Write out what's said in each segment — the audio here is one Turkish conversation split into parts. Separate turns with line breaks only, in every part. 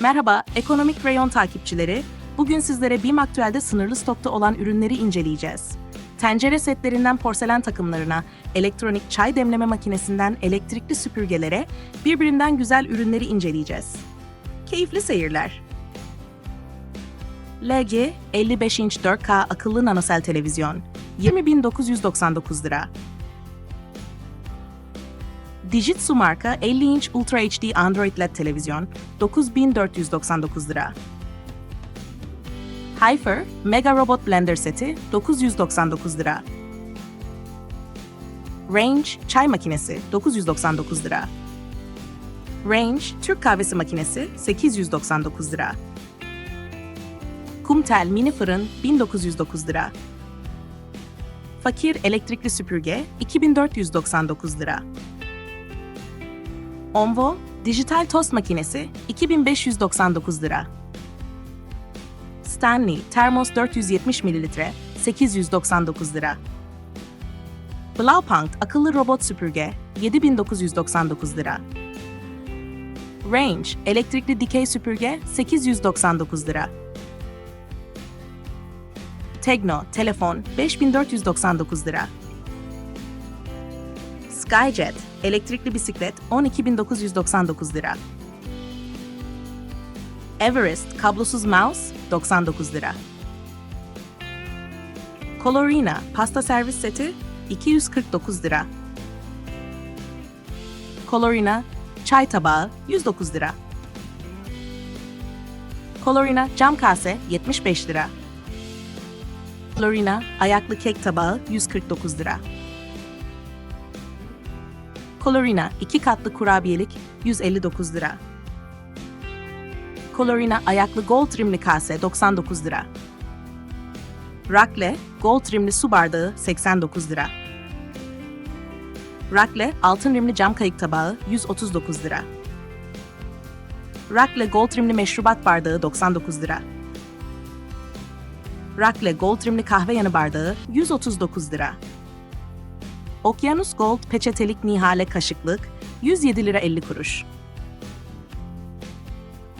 Merhaba, ekonomik reyon takipçileri. Bugün sizlere BİM Aktüel'de sınırlı stokta olan ürünleri inceleyeceğiz. Tencere setlerinden porselen takımlarına, elektronik çay demleme makinesinden elektrikli süpürgelere birbirinden güzel ürünleri inceleyeceğiz. Keyifli seyirler. LG 55 inç 4K akıllı nanosel televizyon 20.999 lira. Dijitsu marka 50 inç Ultra HD Android LED televizyon 9499 lira. Hyfer Mega Robot Blender seti 999 lira. Range çay makinesi 999 lira. Range Türk kahvesi makinesi 899 lira. Kumtel mini fırın 1909 lira. Fakir elektrikli süpürge 2499 lira. Onvo dijital tost makinesi 2599 lira. Stanley termos 470 ml 899 lira. Blaupunkt akıllı robot süpürge 7999 lira. Range elektrikli dikey süpürge 899 lira. Tegno telefon 5499 lira. Skyjet elektrikli bisiklet 12999 lira. Everest kablosuz mouse 99 lira. Colorina pasta servis seti 249 lira. Colorina çay tabağı 109 lira. Colorina cam kase 75 lira. Colorina ayaklı kek tabağı 149 lira. Colorina 2 katlı kurabiyelik 159 lira. Colorina ayaklı gold trimli kase 99 lira. Rakle gold trimli su bardağı 89 lira. Rakle altın rimli cam kayık tabağı 139 lira. Rakle gold trimli meşrubat bardağı 99 lira. Rakle gold trimli kahve yanı bardağı 139 lira. Okyanus Gold peçetelik nihale kaşıklık 107 lira 50 kuruş.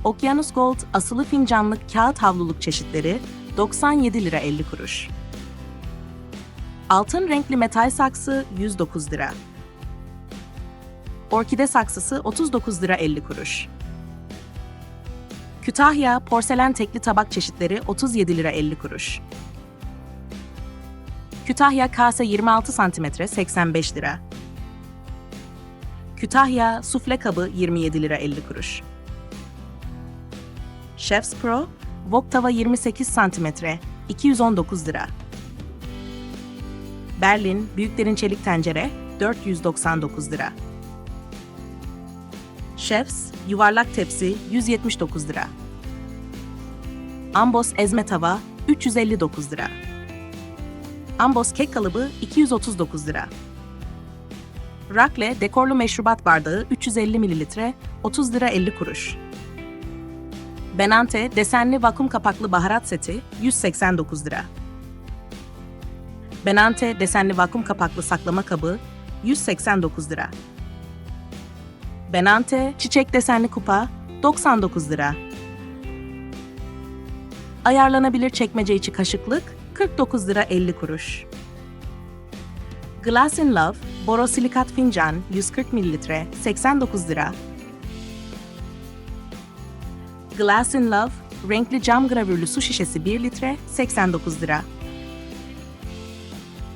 Okyanus Gold asılı fincanlık kağıt havluluk çeşitleri 97 lira 50 kuruş. Altın renkli metal saksı 109 lira. Orkide saksısı 39 lira 50 kuruş. Kütahya porselen tekli tabak çeşitleri 37 lira 50 kuruş. Kütahya kase 26 cm 85 lira. Kütahya sufle kabı 27 lira 50 kuruş. Chef's Pro wok tava 28 cm 219 lira. Berlin büyük derin çelik tencere 499 lira. Chef's yuvarlak tepsi 179 lira. Ambos ezme tava 359 lira. Ambos kek kalıbı 239 lira. Rakle dekorlu meşrubat bardağı 350 ml 30 lira 50 kuruş. Benante desenli vakum kapaklı baharat seti 189 lira. Benante desenli vakum kapaklı saklama kabı 189 lira. Benante çiçek desenli kupa 99 lira. Ayarlanabilir çekmece içi kaşıklık 49 lira 50 kuruş. Glass in Love borosilikat fincan 140 ml 89 lira. Glass in Love renkli cam gravürlü su şişesi 1 litre 89 lira.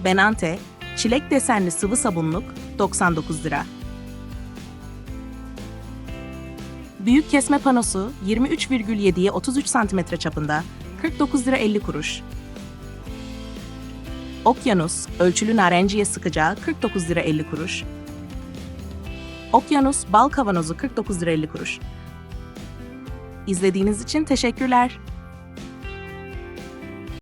Benante çilek desenli sıvı sabunluk 99 lira. Büyük kesme panosu 23,7'ye 33 cm çapında 49 lira 50 kuruş. Okyanus ölçülü narenciye sıkacağı 49 lira 50 kuruş. Okyanus bal kavanozu 49 lira 50 kuruş. İzlediğiniz için teşekkürler.